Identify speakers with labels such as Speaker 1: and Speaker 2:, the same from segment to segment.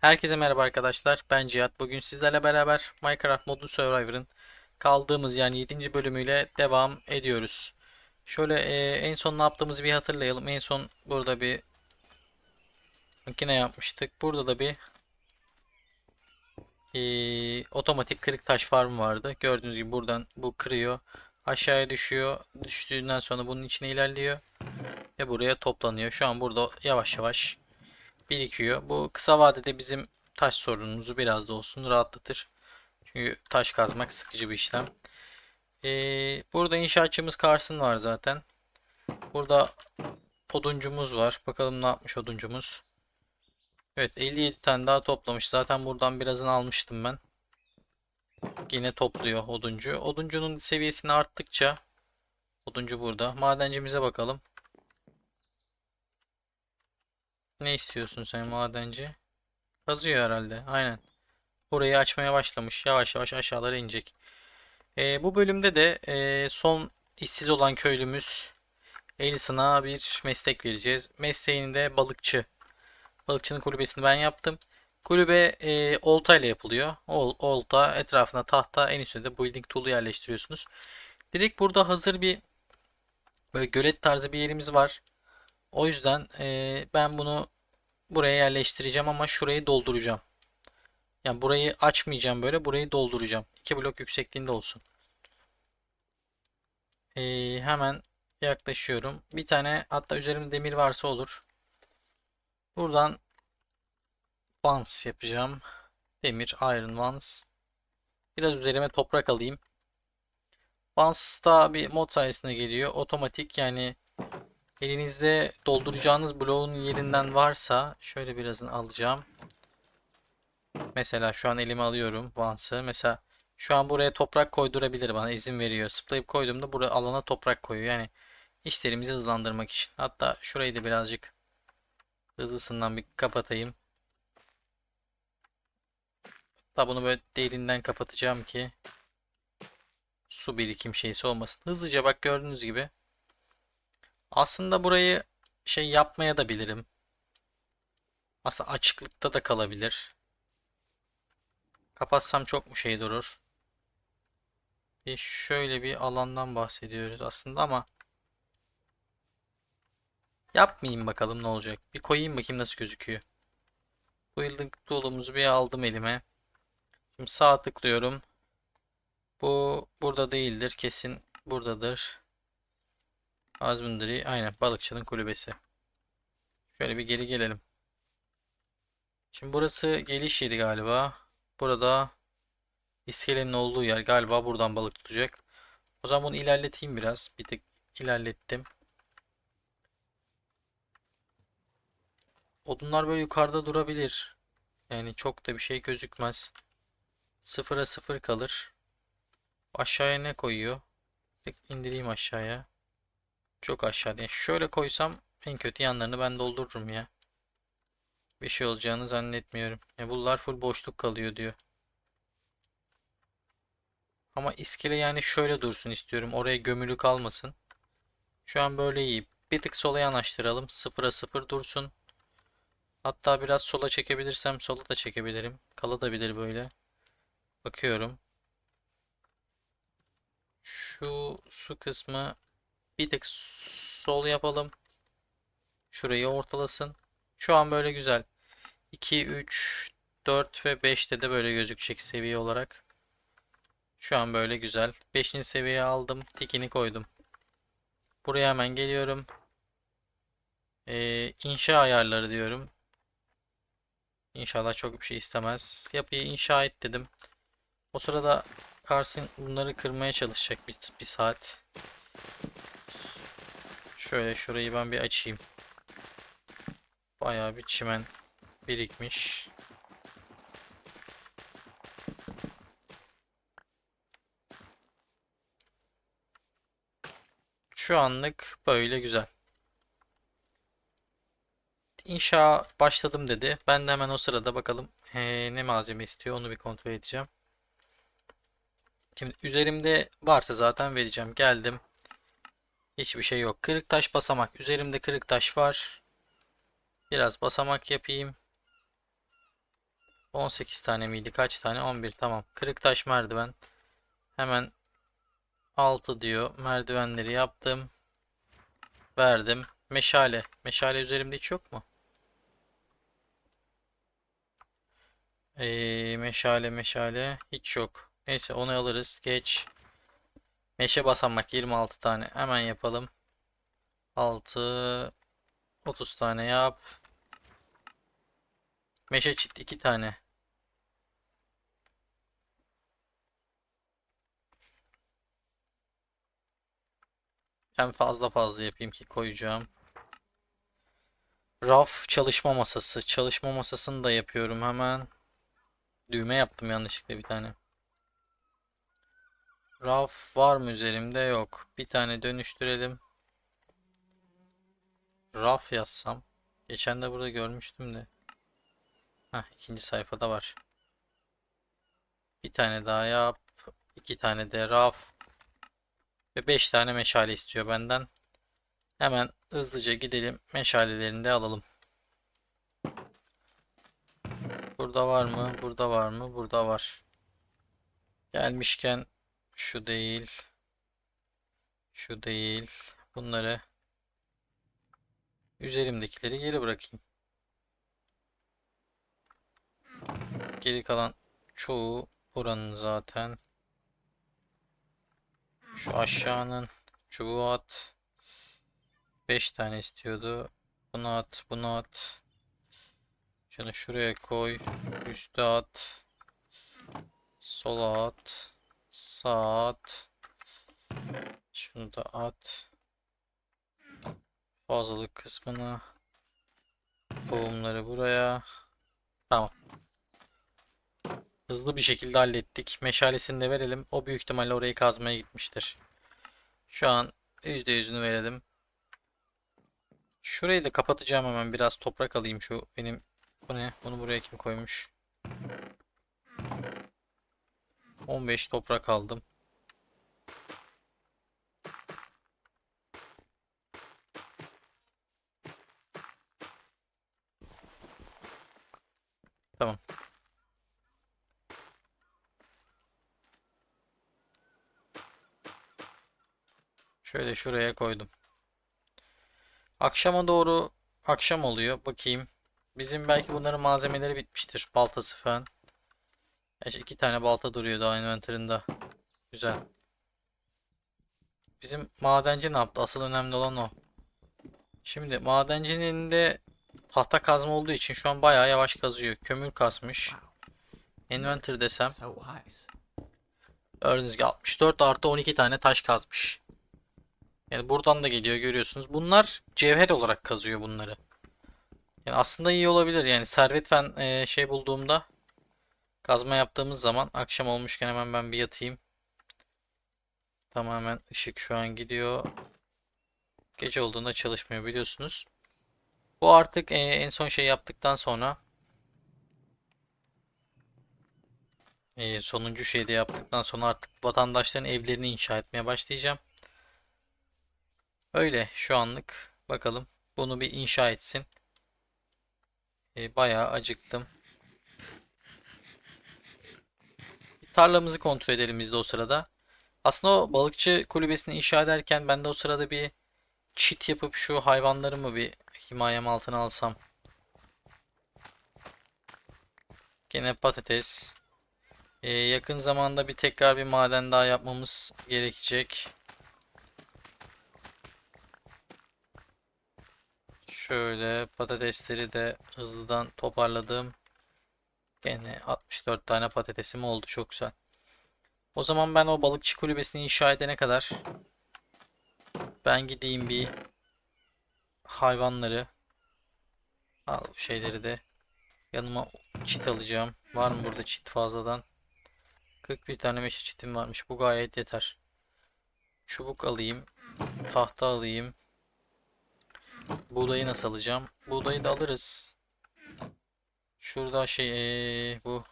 Speaker 1: Herkese merhaba arkadaşlar. Ben Cihat. Bugün sizlerle beraber Minecraft Modern Survivor'ın kaldığımız yani 7. bölümüyle devam ediyoruz. Şöyle e, en son ne yaptığımızı bir hatırlayalım. En son burada bir makine yapmıştık. Burada da bir e, otomatik kırık taş farm vardı. Gördüğünüz gibi buradan bu kırıyor. Aşağıya düşüyor. Düştüğünden sonra bunun içine ilerliyor. Ve buraya toplanıyor. Şu an burada yavaş yavaş birikiyor. Bu kısa vadede bizim taş sorunumuzu biraz da olsun rahatlatır. Çünkü taş kazmak sıkıcı bir işlem. Ee, burada inşaatçımız Karsın var zaten. Burada oduncumuz var. Bakalım ne yapmış oduncumuz. Evet 57 tane daha toplamış. Zaten buradan birazını almıştım ben. Yine topluyor oduncu. Oduncunun seviyesini arttıkça oduncu burada. Madencimize bakalım. Ne istiyorsun sen madenci? Kazıyor herhalde. Aynen. Burayı açmaya başlamış. Yavaş yavaş aşağılara inecek. Ee, bu bölümde de e, son işsiz olan köylümüz Elison'a bir meslek vereceğiz. Mesleğini de balıkçı. Balıkçının kulübesini ben yaptım. Kulübe e, olta ile yapılıyor. Ol, olta etrafına tahta en üstünde de building tool'u yerleştiriyorsunuz. Direkt burada hazır bir böyle gölet tarzı bir yerimiz var. O yüzden e, ben bunu buraya yerleştireceğim ama şurayı dolduracağım. Yani burayı açmayacağım böyle. Burayı dolduracağım. 2 blok yüksekliğinde olsun. E, hemen yaklaşıyorum. Bir tane hatta üzerimde demir varsa olur. Buradan Vans yapacağım. Demir, Iron Vans. Biraz üzerime toprak alayım. Vans da bir mod sayesinde geliyor. Otomatik yani Elinizde dolduracağınız bloğun yerinden varsa şöyle birazını alacağım. Mesela şu an elime alıyorum Vans'ı. Mesela şu an buraya toprak koydurabilir bana izin veriyor. Sıplayıp koyduğumda buraya alana toprak koyuyor. Yani işlerimizi hızlandırmak için. Hatta şurayı da birazcık hızlısından bir kapatayım. Hatta bunu böyle derinden kapatacağım ki su birikim şeysi olmasın. Hızlıca bak gördüğünüz gibi aslında burayı şey yapmaya da bilirim. Aslında açıklıkta da kalabilir. Kapatsam çok mu şey durur? Bir şöyle bir alandan bahsediyoruz aslında ama yapmayayım bakalım ne olacak. Bir koyayım bakayım nasıl gözüküyor. Bu yıllık tool'umuzu bir aldım elime. Şimdi sağ tıklıyorum. Bu burada değildir. Kesin buradadır. Husbandry aynen balıkçının kulübesi. Şöyle bir geri gelelim. Şimdi burası geliş yeri galiba. Burada iskelenin olduğu yer galiba buradan balık tutacak. O zaman bunu ilerleteyim biraz. Bir tık ilerlettim. Odunlar böyle yukarıda durabilir. Yani çok da bir şey gözükmez. Sıfıra sıfır kalır. Aşağıya ne koyuyor? Tık indireyim aşağıya. Çok aşağıda. Şöyle koysam en kötü yanlarını ben doldururum ya. Bir şey olacağını zannetmiyorum. E bunlar full boşluk kalıyor diyor. Ama iskele yani şöyle dursun istiyorum. Oraya gömülü kalmasın. Şu an böyle iyi. Bir tık sola yanaştıralım. Sıfıra sıfır dursun. Hatta biraz sola çekebilirsem sola da çekebilirim. Kalabilir böyle. Bakıyorum. Şu su kısmı bir tek sol yapalım. Şurayı ortalasın. Şu an böyle güzel. 2, 3, 4 ve 5'te de böyle gözükecek seviye olarak. Şu an böyle güzel. 5. seviyeye aldım. Tikini koydum. Buraya hemen geliyorum. Ee, inşa ayarları diyorum. İnşallah çok bir şey istemez. Yapıyı inşa et dedim. O sırada Carson bunları kırmaya çalışacak bir, bir saat. Şöyle şurayı ben bir açayım. Bayağı bir çimen birikmiş. Şu anlık böyle güzel. İnşa başladım dedi. Ben de hemen o sırada bakalım ee, ne malzeme istiyor onu bir kontrol edeceğim. Şimdi üzerimde varsa zaten vereceğim. Geldim. Hiçbir şey yok. Kırık taş basamak. Üzerimde kırık taş var. Biraz basamak yapayım. 18 tane miydi? Kaç tane? 11 tamam. Kırık taş merdiven. Hemen 6 diyor. Merdivenleri yaptım. Verdim. Meşale. Meşale üzerimde hiç yok mu? Ee, meşale meşale hiç yok. Neyse onu alırız. Geç. Meşe basamak 26 tane. Hemen yapalım. 6 30 tane yap. Meşe çit 2 tane. Ben fazla fazla yapayım ki koyacağım. Raf çalışma masası. Çalışma masasını da yapıyorum hemen. Düğme yaptım yanlışlıkla bir tane. Raf var mı üzerimde? Yok. Bir tane dönüştürelim. Raf yazsam. Geçen de burada görmüştüm de. Heh, ikinci sayfada var. Bir tane daha yap. İki tane de raf. Ve beş tane meşale istiyor benden. Hemen hızlıca gidelim. Meşalelerini de alalım. Burada var mı? Burada var mı? Burada var. Gelmişken şu değil. Şu değil. Bunları üzerimdekileri geri bırakayım. Geri kalan çoğu buranın zaten. Şu aşağının çubuğu at. 5 tane istiyordu. Bunu at, bunu at. Şunu şuraya koy. Üste at. Sola at. Sağa at. Şunu da at. Fazlalık kısmına. Tohumları buraya. Tamam. Hızlı bir şekilde hallettik. Meşalesini de verelim. O büyük ihtimalle orayı kazmaya gitmiştir. Şu an %100'ünü verelim. Şurayı da kapatacağım hemen. Biraz toprak alayım şu benim. Bu ne? Bunu buraya kim koymuş? 15 toprak aldım. Tamam. Şöyle şuraya koydum. Akşama doğru akşam oluyor. Bakayım. Bizim belki bunların malzemeleri bitmiştir. Baltası falan. İşte iki tane balta duruyor daha inventory'ında. Güzel. Bizim madenci ne yaptı? Asıl önemli olan o. Şimdi madencinin de tahta kazma olduğu için şu an bayağı yavaş kazıyor. Kömür kasmış. Inventory desem. Gördüğünüz gibi 64 artı 12 tane taş kazmış. Yani buradan da geliyor görüyorsunuz. Bunlar cevher olarak kazıyor bunları. Yani aslında iyi olabilir. Yani servet ben e, şey bulduğumda kazma yaptığımız zaman akşam olmuşken hemen ben bir yatayım. Tamamen ışık şu an gidiyor. Gece olduğunda çalışmıyor biliyorsunuz. Bu artık e, en son şey yaptıktan sonra e, sonuncu şeyi de yaptıktan sonra artık vatandaşların evlerini inşa etmeye başlayacağım. Öyle şu anlık. Bakalım. Bunu bir inşa etsin. E, bayağı acıktım. Bir tarlamızı kontrol edelim biz de o sırada. Aslında o balıkçı kulübesini inşa ederken ben de o sırada bir çit yapıp şu hayvanlarımı bir himayem altına alsam. Gene patates. E, yakın zamanda bir tekrar bir maden daha yapmamız gerekecek. Şöyle patatesleri de hızlıdan toparladım. Gene 64 tane patatesim oldu. Çok güzel. O zaman ben o balıkçı kulübesini inşa edene kadar ben gideyim bir hayvanları al şeyleri de yanıma çit alacağım. Var mı burada çit fazladan? 41 tane meşe çitim varmış. Bu gayet yeter. Çubuk alayım. Tahta alayım. Buğdayı nasıl alacağım? Buğdayı da alırız. Şurada şey ee, bu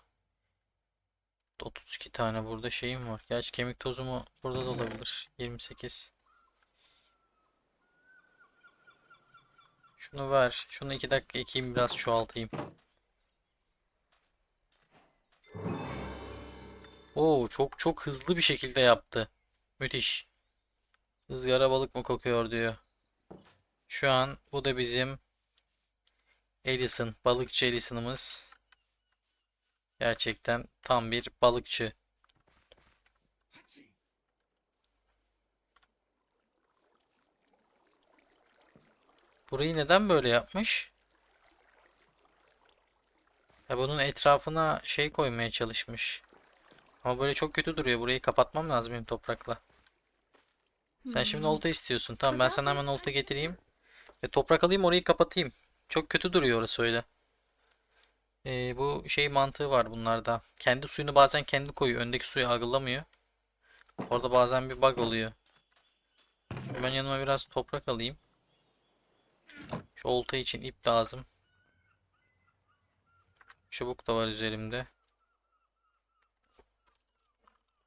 Speaker 1: 32 tane burada şeyim var. Gerçi kemik tozumu burada da olabilir. 28. Şunu ver. Şunu 2 dakika ekeyim biraz çoğaltayım. Oo çok çok hızlı bir şekilde yaptı. Müthiş. Izgara balık mı kokuyor diyor. Şu an bu da bizim Edison, balıkçı Edison'ımız. Gerçekten tam bir balıkçı. Burayı neden böyle yapmış? Ya bunun etrafına şey koymaya çalışmış. Ama böyle çok kötü duruyor. Burayı kapatmam lazım benim toprakla. Sen şimdi olta istiyorsun. Tamam ben sana hemen olta getireyim. Ve toprak alayım orayı kapatayım. Çok kötü duruyor orası öyle. Ee, bu şey mantığı var bunlarda. Kendi suyunu bazen kendi koyuyor. Öndeki suyu algılamıyor. Orada bazen bir bug oluyor. Ben yanıma biraz toprak alayım. Şu olta için ip lazım. Çubuk da var üzerimde.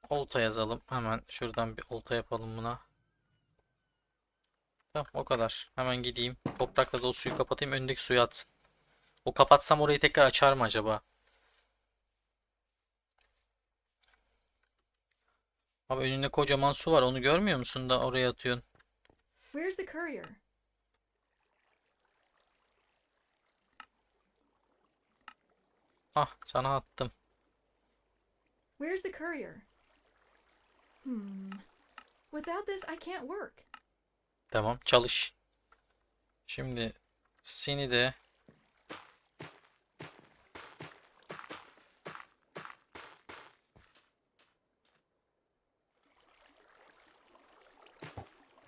Speaker 1: Olta yazalım. Hemen şuradan bir olta yapalım buna. Tamam o kadar. Hemen gideyim. Toprakla da o suyu kapatayım. Öndeki suyu atsın. O kapatsam orayı tekrar açar mı acaba? Abi önünde kocaman su var. Onu görmüyor musun da oraya atıyorsun?
Speaker 2: Where's the courier?
Speaker 1: Ah sana attım.
Speaker 2: Where's the courier? Hmm. Without this, I can't work.
Speaker 1: Tamam çalış. Şimdi seni de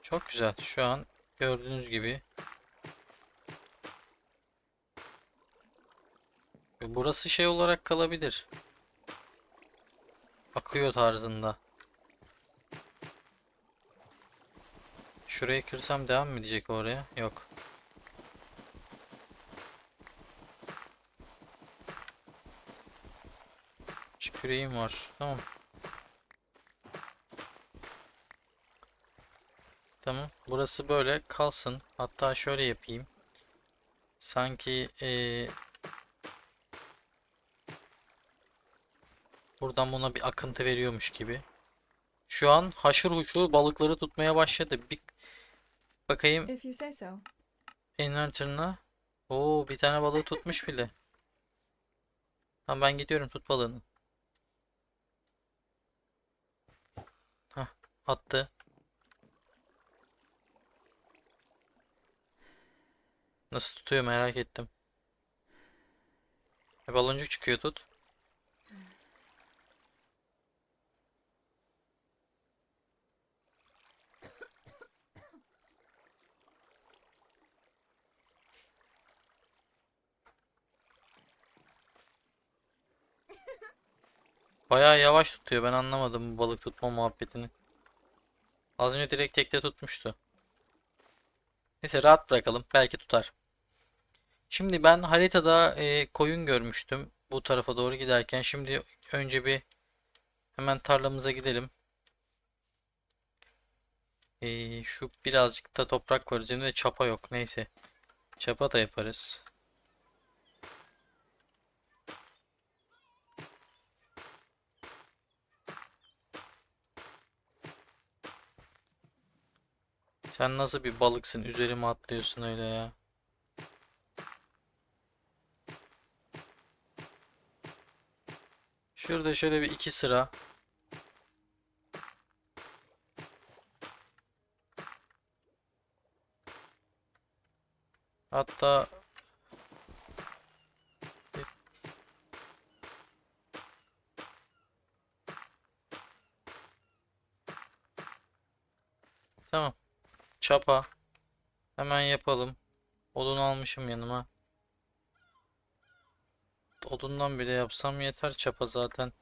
Speaker 1: Çok güzel. Şu an gördüğünüz gibi burası şey olarak kalabilir. Akıyor tarzında. Şurayı kırsam devam mı edecek oraya? Yok. Şu var. Tamam. Tamam. Burası böyle kalsın. Hatta şöyle yapayım. Sanki eee, buradan buna bir akıntı veriyormuş gibi. Şu an haşır huşur balıkları tutmaya başladı. Bir bakayım
Speaker 2: If you say so.
Speaker 1: inverter'ına. Oo bir tane balığı tutmuş bile. Tamam ben gidiyorum tut balığını. Hah attı. Nasıl tutuyor merak ettim. E, baloncuk çıkıyor tut. Bayağı yavaş tutuyor. Ben anlamadım bu balık tutma muhabbetini. Az önce direkt tekte tutmuştu. Neyse rahat bırakalım. Belki tutar. Şimdi ben haritada e, koyun görmüştüm. Bu tarafa doğru giderken. Şimdi önce bir hemen tarlamıza gidelim. E, şu birazcık da toprak var. Üzerimde de çapa yok. Neyse. Çapa da yaparız. Sen nasıl bir balıksın? Üzerime atlıyorsun öyle ya. Şurada şöyle bir iki sıra. Hatta Tamam. Çapa. Hemen yapalım. Odun almışım yanıma. Odundan bile yapsam yeter çapa zaten.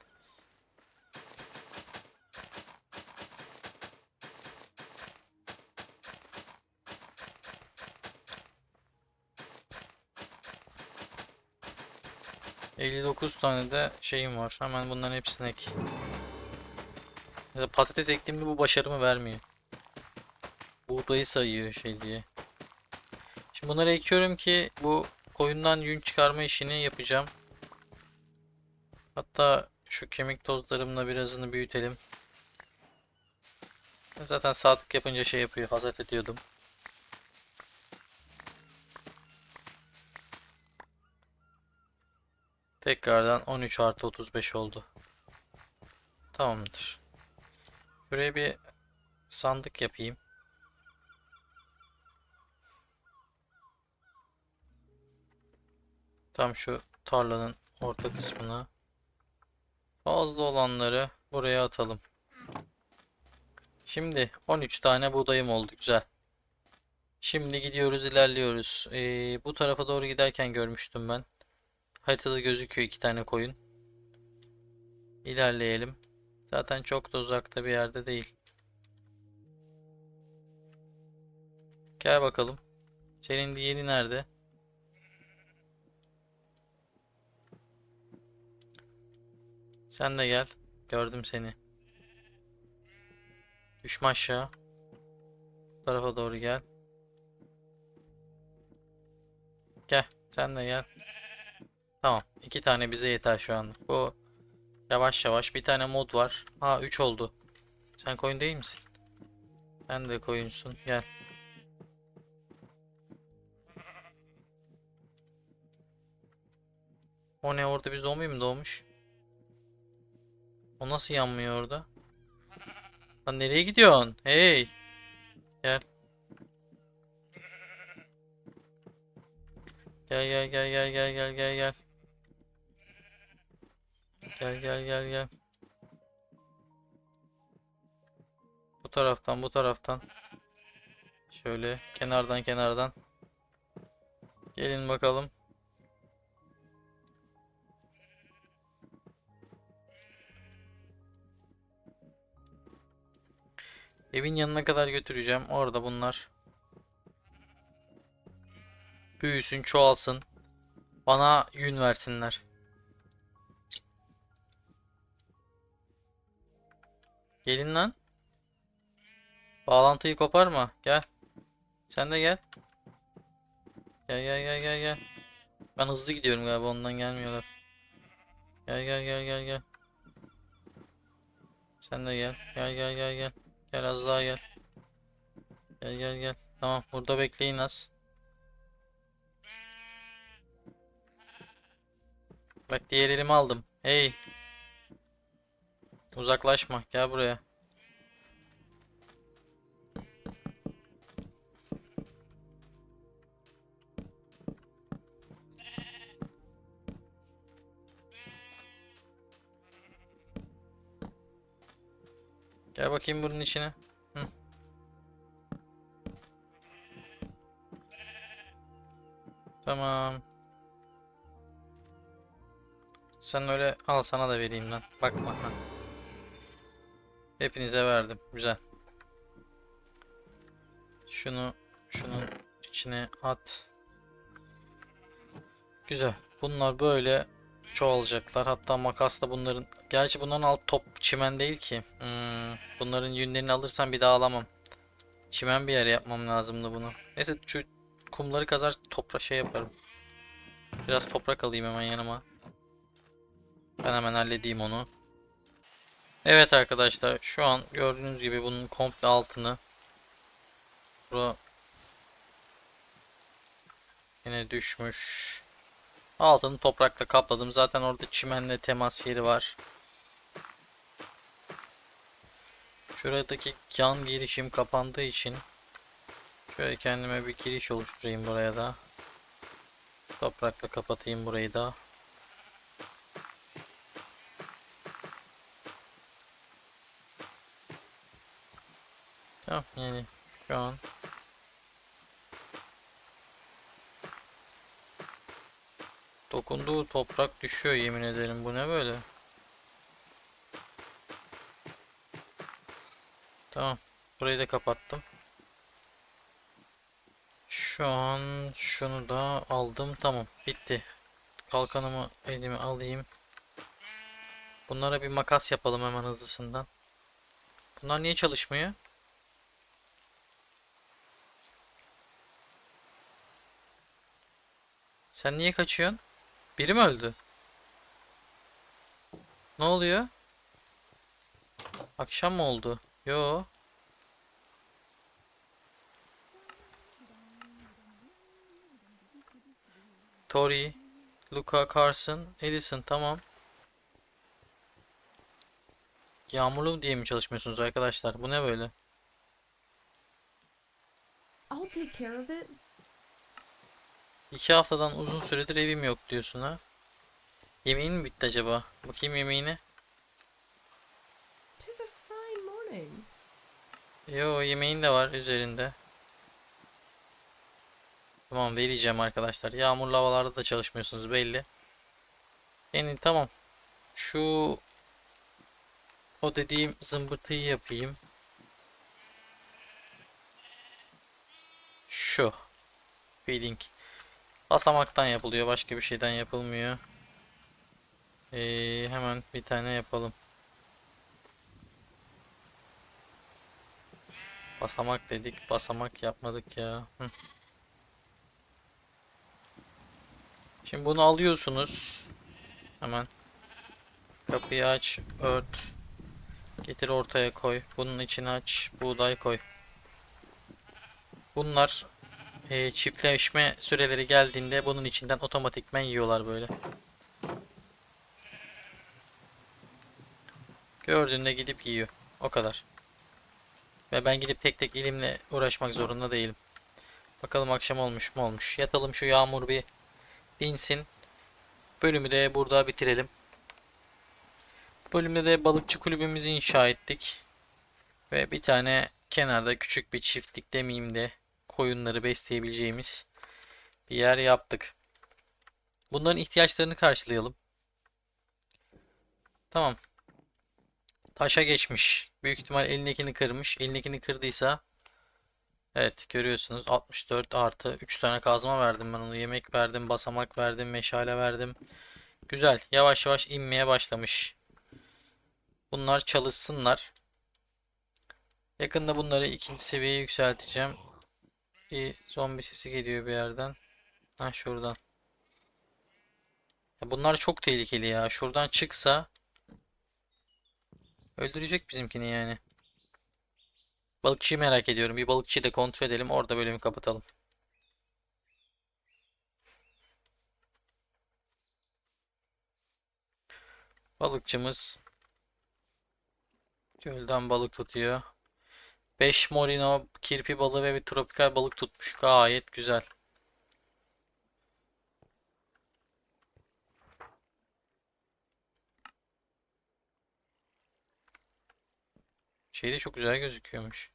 Speaker 1: ...59 tane de şeyim var. Hemen bunların hepsini ek. Patates ektiğimde bu başarımı vermiyor. Buğdayı sayıyor şey diye. Şimdi bunları ekiyorum ki bu koyundan yün çıkarma işini yapacağım. Hatta şu kemik tozlarımla birazını büyütelim. Zaten saatlik yapınca şey yapıyor. Hazret ediyordum. Tekrardan 13 artı 35 oldu. Tamamdır. Şuraya bir sandık yapayım. Tam şu tarlanın orta kısmına. Fazla olanları buraya atalım. Şimdi 13 tane buğdayım oldu. Güzel. Şimdi gidiyoruz ilerliyoruz. Ee, bu tarafa doğru giderken görmüştüm ben. Haritada gözüküyor iki tane koyun. İlerleyelim. Zaten çok da uzakta bir yerde değil. Gel bakalım. Senin diğeri nerede? Sen de gel. Gördüm seni. Düşme aşağı. Bu tarafa doğru gel. Gel. Sen de gel. Tamam. iki tane bize yeter şu an. Bu yavaş yavaş. Bir tane mod var. Ha 3 oldu. Sen koyun değil misin? Sen de koyunsun. Gel. O ne orada bir zombi mi doğmuş? O nasıl yanmıyor orada? Lan nereye gidiyorsun? Hey. Gel. Gel gel gel gel gel gel gel gel. Gel gel gel gel. Bu taraftan bu taraftan. Şöyle kenardan kenardan. Gelin bakalım. Evin yanına kadar götüreceğim. Orada bunlar büyüsün, çoğalsın. Bana yün versinler. Gelin lan. Bağlantıyı koparma. Gel. Sen de gel. Gel gel gel gel gel. Ben hızlı gidiyorum galiba ondan gelmiyorlar. Gel gel gel gel gel. Sen de gel. Gel gel gel gel. Gel az daha gel. Gel gel gel. Tamam burada bekleyin az. Bak diğer elimi aldım. Hey. Uzaklaşma. Gel buraya. Gel bakayım bunun içine. Tamam. Sen öyle al sana da vereyim lan. Bakma. Hepinize verdim. Güzel. Şunu şunun içine at. Güzel. Bunlar böyle çoğalacaklar. Hatta makasla bunların gerçi bunların alt top çimen değil ki. Hmm, bunların yünlerini alırsam bir daha alamam. Çimen bir yere yapmam lazımdı bunu. Neyse şu kumları kazar toprak şey yaparım. Biraz toprak alayım hemen yanıma. Ben hemen halledeyim onu. Evet arkadaşlar şu an gördüğünüz gibi bunun komple altını Bura yine düşmüş. Altını toprakla kapladım. Zaten orada çimenle temas yeri var. Şuradaki yan girişim kapandığı için şöyle kendime bir giriş oluşturayım buraya da. Toprakla kapatayım burayı da. Tamam yani şu an dokunduğu toprak düşüyor yemin ederim bu ne böyle? Tamam burayı da kapattım. Şu an şunu da aldım tamam bitti. Kalkanımı elime alayım. Bunlara bir makas yapalım hemen hızlısından. Bunlar niye çalışmıyor? Sen niye kaçıyorsun? Biri mi öldü? Ne oluyor? Akşam mı oldu? Yo. Tori, Luca, Carson, Edison tamam. Yağmurlu diye mi çalışmıyorsunuz arkadaşlar? Bu ne böyle?
Speaker 2: I'll take care of it.
Speaker 1: İki haftadan uzun süredir evim yok diyorsun ha. Yemeğin mi bitti acaba? Bakayım yemeğine.
Speaker 2: Tis a fine morning.
Speaker 1: Yo yemeğin de var üzerinde. Tamam vereceğim arkadaşlar. Yağmurlu havalarda da çalışmıyorsunuz belli. Yani tamam. Şu o dediğim zımbırtıyı yapayım. Şu. Feeding. Basamaktan yapılıyor. Başka bir şeyden yapılmıyor. Ee, hemen bir tane yapalım. Basamak dedik. Basamak yapmadık ya. Şimdi bunu alıyorsunuz. Hemen. Kapıyı aç. Ört. Getir ortaya koy. Bunun içine aç. Buğday koy. Bunlar e, çiftleşme süreleri geldiğinde bunun içinden otomatikmen yiyorlar böyle. Gördüğünde gidip yiyor. O kadar. Ve ben gidip tek tek elimle uğraşmak zorunda değilim. Bakalım akşam olmuş mu olmuş. Yatalım şu yağmur bir dinsin. Bölümü de burada bitirelim. Bölümde de balıkçı kulübümüzü inşa ettik. Ve bir tane kenarda küçük bir çiftlik demeyeyim de koyunları besleyebileceğimiz bir yer yaptık. Bunların ihtiyaçlarını karşılayalım. Tamam. Taşa geçmiş. Büyük ihtimal elindekini kırmış. Elindekini kırdıysa Evet görüyorsunuz 64 artı 3 tane kazma verdim ben onu. Yemek verdim, basamak verdim, meşale verdim. Güzel. Yavaş yavaş inmeye başlamış. Bunlar çalışsınlar. Yakında bunları ikinci seviyeye yükselteceğim. Bir zombi sesi geliyor bir yerden. Ha şuradan. Ya bunlar çok tehlikeli ya. Şuradan çıksa öldürecek bizimkini yani. Balıkçıyı merak ediyorum. Bir balıkçıyı da kontrol edelim. Orada bölümü kapatalım. Balıkçımız gölden balık tutuyor. 5 morino kirpi balığı ve bir tropikal balık tutmuş. Gayet güzel. Şey de çok güzel gözüküyormuş.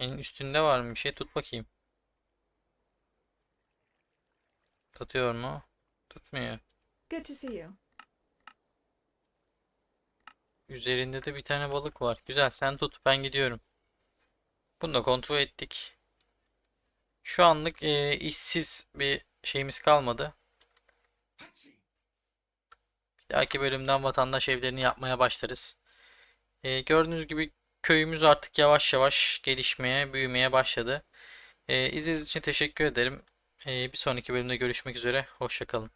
Speaker 1: En üstünde var mı bir şey? Tut bakayım. Tutuyor mu? Tutmuyor.
Speaker 2: Good to see you.
Speaker 1: Üzerinde de bir tane balık var. Güzel sen tut ben gidiyorum. Bunu da kontrol ettik. Şu anlık e, işsiz bir şeyimiz kalmadı. Bir dahaki bölümden vatandaş evlerini yapmaya başlarız. E, gördüğünüz gibi köyümüz artık yavaş yavaş gelişmeye, büyümeye başladı. E, izlediğiniz için teşekkür ederim. E, bir sonraki bölümde görüşmek üzere. Hoşçakalın.